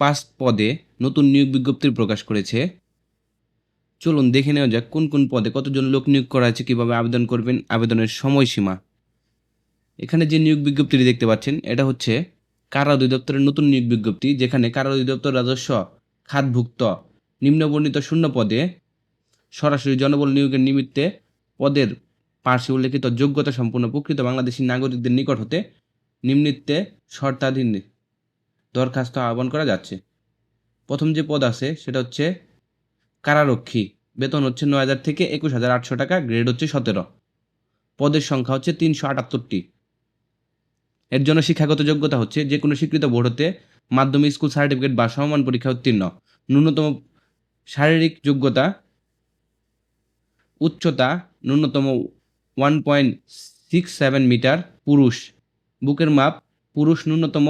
পাঁচ পদে নতুন নিয়োগ বিজ্ঞপ্তি প্রকাশ করেছে। চলুন দেখে নেওয়া যাক কোন কোন পদে কতজন লোক নিয়োগ করা আছে, কীভাবে আবেদন করবেন, আবেদনের সময়সীমা। এখানে যে নিয়োগ বিজ্ঞপ্তিটি দেখতে পাচ্ছেন, এটা হচ্ছে কারা অধিদপ্তরের নতুন নিয়োগ বিজ্ঞপ্তি, যেখানে কারা অধিদপ্তর রাজস্ব খাতভুক্ত নিম্নবর্ণিত শূন্য পদে সরাসরি জনবল নিয়োগের নিমিত্তে পদের পার্শ্বে উল্লেখিত যোগ্যতা সম্পন্ন প্রকৃত বাংলাদেশী নাগরিকদের নিকট হতে নিম্নিতে শর্তাধীন দরখাস্ত আহ্বান করা যাচ্ছে। প্রথম যে পদ আছে, সেটা হচ্ছে কারারক্ষী। বেতন হচ্ছে নয় হাজার থেকে একুশ হাজার আটশো টাকা, গ্রেড হচ্ছে সতেরো। পদের সংখ্যা হচ্ছে তিনশো আটাত্তরটি। এর জন্য শিক্ষাগত যোগ্যতা হচ্ছে যে কোনো স্বীকৃত বোর্ড হতে মাধ্যমিক স্কুল সার্টিফিকেট বা সমমান পরীক্ষা উত্তীর্ণ। ন্যূনতম শারীরিক যোগ্যতা, উচ্চতা ন্যূনতম one point six seven metre, পুরুষ। বুকের মাপ, পুরুষ ন্যূনতম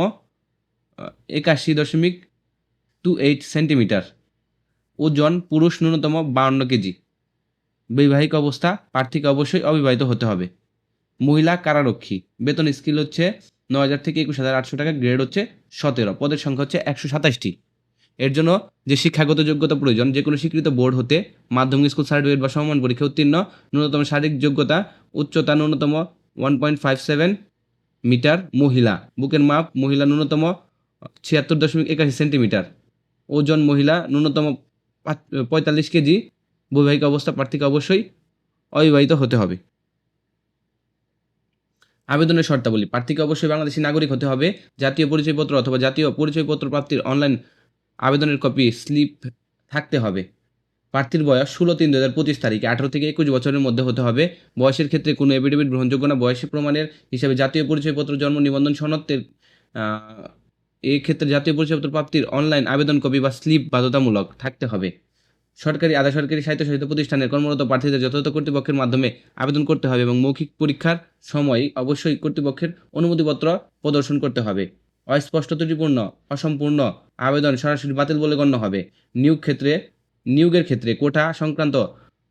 একাশি দশমিক টু এইট সেন্টিমিটার। ওজন পুরুষ ন্যূনতম বাউন্ন কেজি। বৈবাহিক অবস্থা প্রার্থীকে অবশ্যই অবিবাহিত হতে হবে। মহিলা কারারক্ষী। বেতন স্কিল হচ্ছে নয় হাজার থেকে একুশ হাজার আটশো টাকা, গ্রেড হচ্ছে সতেরো। পদের সংখ্যা হচ্ছে একশো সাতাশটি। এর জন্য যে শিক্ষাগত যোগ্যতা প্রয়োজন, যে কোনো স্বীকৃত বোর্ড হতে মাধ্যমিক স্কুল সার্টিফিকেট বা সমমান পরীক্ষা উত্তীর্ণ, ন্যূনতম শারীরিক যোগ্যতা উচ্চতা ন্যূনতম one point five seven metre মহিলা। বুকের মাপ মহিলা ন্যূনতম ছিয়াত্তর দশমিক একাশি সেন্টিমিটার। ওজন মহিলা, ন্যূনতম পঁয়তাল্লিশ কেজি। বৈবাহিক অবস্থা প্রার্থীকে অবশ্যই অবিবাহিত হতে হবে। আবেদনের শর্তাবলী, প্রার্থীকে অবশ্যই বাংলাদেশী নাগরিক হতে হবে। জাতীয় পরিচয়পত্র অথবা জাতীয় পরিচয়পত্র প্রাপ্তির অনলাইন আবেদনের কপি স্লিপ থাকতে হবে। প্রার্থীর বয়স ষোলো তিন দু হাজার পঁচিশ তারিখে, আঠারো থেকে একুশ বছরের মধ্যে হতে হবে। বয়সের ক্ষেত্রে কোনো এফিডেভিট গ্রহণযোগ্য না। বয়সী প্রমাণের হিসাবে জাতীয় পরিচয়পত্র জন্ম নিবন্ধন সনদের এই ক্ষেত্রে জাতীয় পরিচয়পত্র প্রাপ্তির অনলাইন আবেদন কপি বা স্লিপ বাধ্যতামূলক থাকতে হবে। সরকারি, আধা সরকারি, স্বায়ত্তশাসিত প্রতিষ্ঠানের কর্মরত প্রার্থীদের যথাযথ কর্তৃপক্ষের মাধ্যমে আবেদন করতে হবে এবং মৌখিক পরীক্ষার সময় অবশ্যই কর্তৃপক্ষের অনুমতিপত্র প্রদর্শন করতে হবে। অস্পষ্ট, ত্রুটিপূর্ণ, অসম্পূর্ণ আবেদন সরাসরি বাতিল বলে গণ্য হবে। নিয়োগ ক্ষেত্রে, নিয়োগের ক্ষেত্রে কোটা সংক্রান্ত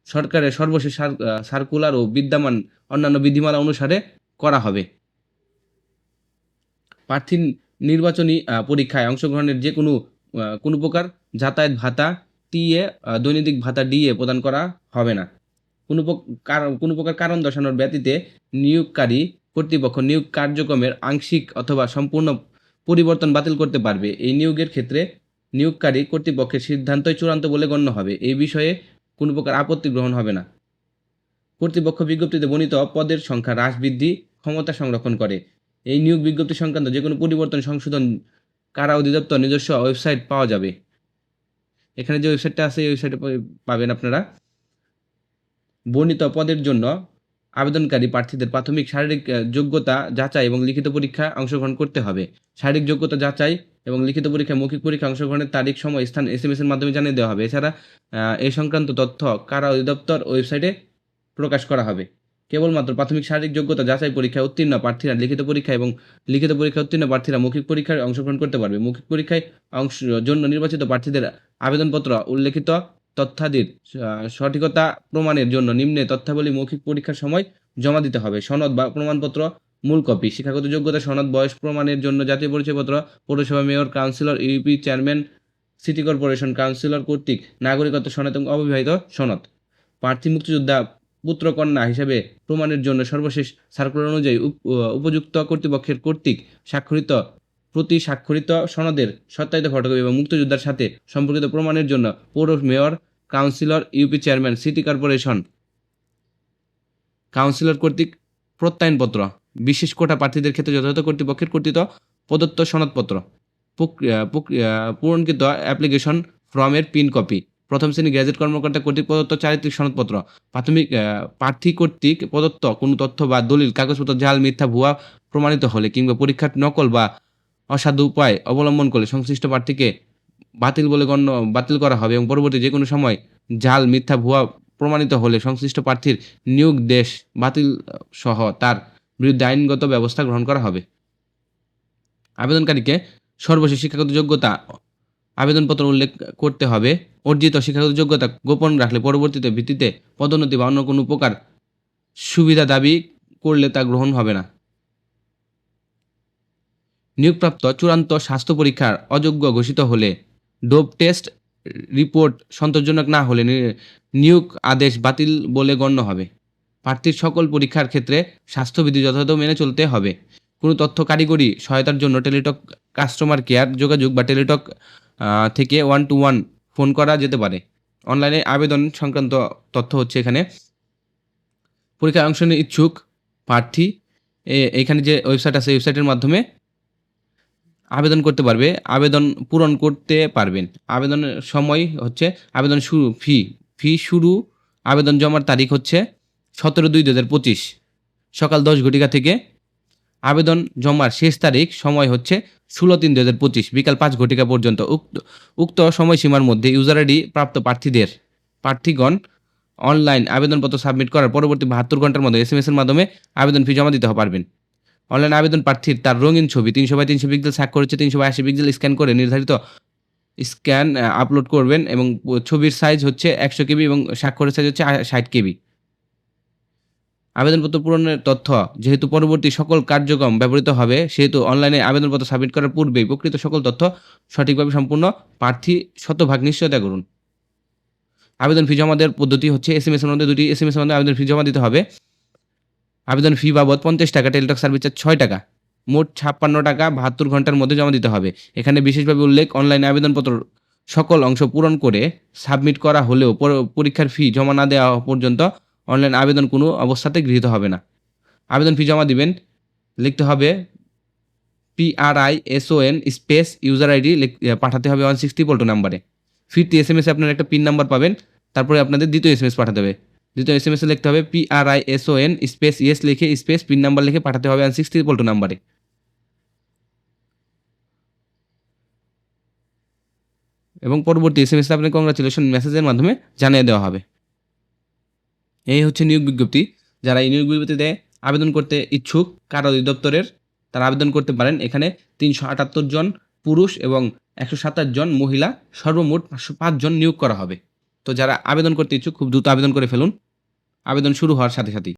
সরকারের সর্বশেষ সার- সার্কুলার ও বিদ্যমান অন্যান্য বিধিমালা অনুসারে করা হবে। প্রার্থী নির্বাচনী পরীক্ষায় অংশগ্রহণের যে কোনো কোনো প্রকার যাতায়াত ভাতা টিএ দৈনিক ভাতা ডিএ প্রদান করা হবে না। কোনো কোনো প্রকার কারণ দর্শানোর ব্যতীতে নিয়োগকারী কর্তৃপক্ষ নিয়োগ কার্যক্রমের আংশিক অথবা সম্পূর্ণ পরিবর্তন বাতিল করতে পারবে। এই নিয়োগের ক্ষেত্রে নিয়োগকারী কর্তৃপক্ষের সিদ্ধান্তই চূড়ান্ত বলে গণ্য হবে। এই বিষয়ে কোনো প্রকার আপত্তি গ্রহণ হবে না। কর্তৃপক্ষ বিজ্ঞপ্তিতে বর্ণিত পদের সংখ্যা হ্রাস বৃদ্ধি, ক্ষমতা সংরক্ষণ করে। এই নিয়োগ বিজ্ঞপ্তি সংক্রান্ত যে কোনো পরিবর্তন সংশোধন কারা অধিদপ্তর নিজস্ব ওয়েবসাইট পাওয়া যাবে? এখানে যে ওয়েবসাইটটা আছে, এই ওয়েবসাইটে পাবেন আপনারা। বর্ণিত পদের জন্য আবেদনকারী প্রার্থীদের প্রাথমিক শারীরিক যোগ্যতা যাচাই এবং লিখিত পরীক্ষা অংশগ্রহণ করতে হবে। শারীরিক যোগ্যতা যাচাই এবং লিখিত পরীক্ষা, মৌখিক পরীক্ষা অংশগ্রহণের তারিখ, সময়, স্থান এস এম এর মাধ্যমে জানিয়ে দেওয়া হবে। এছাড়া এ সংক্রান্ত তথ্য কারা অধিদপ্তর ওয়েবসাইটে প্রকাশ করা হবে। কেবলমাত্র প্রাথমিক শারীরিক যোগ্যতা যাচাই পরীক্ষায় উত্তীর্ণ প্রার্থীরা লিখিত পরীক্ষা এবং লিখিত পরীক্ষা উত্তীর্ণ প্রার্থীরা মৌখিক পরীক্ষায় অংশগ্রহণ করতে পারবে। মৌখিক পরীক্ষায় অংশ, জন্য নির্বাচিত প্রার্থীদের আবেদনপত্র, উল্লেখিত তথ্যাদির সঠিকতা প্রমাণের জন্য নিম্নে তথ্যাবলী মৌখিক পরীক্ষার সময় জমা দিতে হবে। সনদ বা প্রমাণপত্র, মূল কপি, শিক্ষাগত যোগ্যতা, সনদ, বয়স প্রমাণের জন্য জাতীয় পরিচয়পত্র, পৌরসভা mayor, councillor, UP chairman, city corporation councillor কর্তৃক নাগরিকত্ব সনদ এবং অবিবাহিত সনদ। প্রার্থী, মুক্তিযোদ্ধা পুত্রকন্যা হিসাবে প্রমাণের জন্য সর্বশেষ সার্কুলার অনুযায়ী উপ- উপযুক্ত কর্তৃপক্ষের কর্তৃক স্বাক্ষরিত, প্রতি স্বাক্ষরিত সনদের সত্যায়িত ফটোকপি এবং মুক্তিযোদ্ধার সাথে সম্পর্কিত প্রমাণের জন্য পৌর mayor, councillor, UP chairman, city corporation councillor কর্তৃক প্রত্যয়নপত্র, বিশেষ কোটা প্রার্থীদের ক্ষেত্রে যথাযথ কর্তৃপক্ষের কর্তৃত প্রদত্ত সনদপত্র পূরণকৃত অ্যাপ্লিকেশন ফর্মের পিন কপি। প্রথম শ্রেণি গ্র্যাজুয়েট কর্মকর্তা কর্তৃক প্রদত্ত চারিত্রিক সনদপত্র। প্রাথমিক প্রার্থী কর্তৃক প্রদত্ত কোনো তথ্য বা দলিল, কাগজপত্র, জাল, মিথ্যা, ভুয়া, প্রমাণিত হলে কিংবা পরীক্ষার নকল বা অসাধু উপায় অবলম্বন করলে সংশ্লিষ্ট প্রার্থীকে বাতিল বলে গণ্য, বাতিল করা হবে এবং পরবর্তী যে কোনো সময় জাল, মিথ্যা, ভুয়া, প্রমাণিত হলে সংশ্লিষ্ট প্রার্থীর নিয়োগ দেশ বাতিল সহ তার বিরুদ্ধে আইনগত ব্যবস্থা গ্রহণ করা হবে। আবেদনকারীকে সর্বশেষ শিক্ষাগত যোগ্যতা আবেদনপত্র উল্লেখ করতে হবে। অর্জিত শিক্ষাগত যোগ্যতা গোপন রাখলে পরবর্তীতে ভিত্তিতে পদোন্নতি বা অন্য কোনো প্রকার সুবিধা দাবি করলে তা গ্রহণ হবে না। নিয়োগপ্রাপ্ত চূড়ান্ত স্বাস্থ্য পরীক্ষার অযোগ্য ঘোষিত হলে ডোপ টেস্ট রিপোর্ট সন্তোষজনক না হলে নিয়োগ আদেশ বাতিল বলে গণ্য হবে। প্রার্থীর সকল পরীক্ষার ক্ষেত্রে স্বাস্থ্যবিধি যথাযথ মেনে চলতে হবে। কোনো তথ্য কারিগরি সহায়তার জন্য টেলিটক কাস্টমার কেয়ার যোগাযোগ বা টেলিটক থেকে ওয়ান টু ওয়ান ফোন করা যেতে পারে। অনলাইনে আবেদন সংক্রান্ত তথ্য হচ্ছে এখানে। পরীক্ষায় অংশ নিতে ইচ্ছুক প্রার্থী এখানে যে ওয়েবসাইট আছে ওয়েবসাইটের মাধ্যমে আবেদন করতে পারবে। আবেদন পূরণ করতে পারবেন। আবেদনের সময় হচ্ছে, আবেদন শুরু ফি ফি শুরু, আবেদন জমার তারিখ হচ্ছে সতেরো দুই দু হাজার পঁচিশ। সকাল দশ ঘটিকা থেকে আবেদন জমার শেষ তারিখ সময় হচ্ছে ষোলো তিন দু হাজার পঁচিশ, বিকাল পাঁচ ঘটিকা পর্যন্ত। উক্ত উক্ত সময়সীমার মধ্যে ইউজার আইডি প্রাপ্ত প্রার্থীদের, প্রার্থীগণ অনলাইন আবেদনপত্র সাবমিট করার পরবর্তী বাহাত্তর ঘণ্টার মধ্যে এস এম এর মাধ্যমে আবেদন ফি জমা দিতে পারবেন। অনলাইন আবেদন প্রার্থীর তার রঙিন ছবি, তিনশো বাই তিনশো পিক্সেল স্বাক্ষর তিনশো বাই আশি পিক্সেল স্ক্যান করে নির্ধারিত স্ক্যান আপলোড করবেন এবং ছবির সাইজ হচ্ছে একশো কেবি এবং স্বাক্ষরের সাইজ হচ্ছে ষাট কেবি। আবেদনপত্র পূরণের তথ্য, যেহেতু পরবর্তী সকল কার্যক্রম ব্যবহৃত হবে, সেহেতু অনলাইনে আবেদনপত্র সাবমিট করার পূর্বেই প্রকৃত সকল তথ্য সঠিকভাবে সম্পূর্ণ প্রার্থী শতভাগ নিশ্চয়তা করুন। আবেদন ফি জমা দেওয়ার পদ্ধতি হচ্ছে এস এম এস মধ্যে দুটি এস এম এস মধ্যে আবেদন ফি জমা দিতে হবে। আবেদন ফি বাবদ পঞ্চাশ টাকা, টেলিটক সার্ভিস চার্জ ছয় টাকা। মোট ছাপ্পান্ন টাকা বাহাত্তর ঘণ্টার মধ্যে জমা দিতে হবে। এখানে বিশেষভাবে উল্লেখ অনলাইনে আবেদনপত্র সকল অংশ পূরণ করে সাবমিট করা হলেও পরীক্ষার ফি জমা না দেওয়া পর্যন্ত অনলাইন আবেদন কোনো অবস্থাতে গৃহীত হবে না। আবেদন ফি জমা দিবেন। লিখতে হবে PRI SON space user ID পাঠাতে হবে ওয়ান সিক্সটি পল্টো নাম্বারে ফিরতি এস এম এসে আপনার একটা পিন নাম্বার পাবেন। তারপরে আপনাদের দ্বিতীয় এস এম এস পাঠাতে হবে। দ্বিতীয় এস এম এসে লিখতে হবে পিআরআই এসওএন স্পেস ইয়েস লিখে স্পেস পিন নাম্বার লিখে পাঠাতে হবে ওয়ান সিক্সটি পল্টো নাম্বারে এবং পরবর্তী এস এম এস আপনার কংগ্রাচুলেশন মেসেজের মাধ্যমে জানিয়ে দেওয়া হবে। এই হচ্ছে নিয়োগ বিজ্ঞপ্তি। যারা এই নিয়োগ বিজ্ঞপ্তিতে আবেদন করতে ইচ্ছুক, কার অধিদপ্তরের, তারা আবেদন করতে পারেন। এখানে তিনশো আটাত্তর জন পুরুষ এবং একশো সাতাশ জন মহিলা, সর্বমোট পাঁচশো পাঁচজন নিয়োগ করা হবে। তো যারা আবেদন করতে ইচ্ছুক, খুব দ্রুত আবেদন করে ফেলুন। আবেদন শুরু হওয়ার সাথে সাথেই।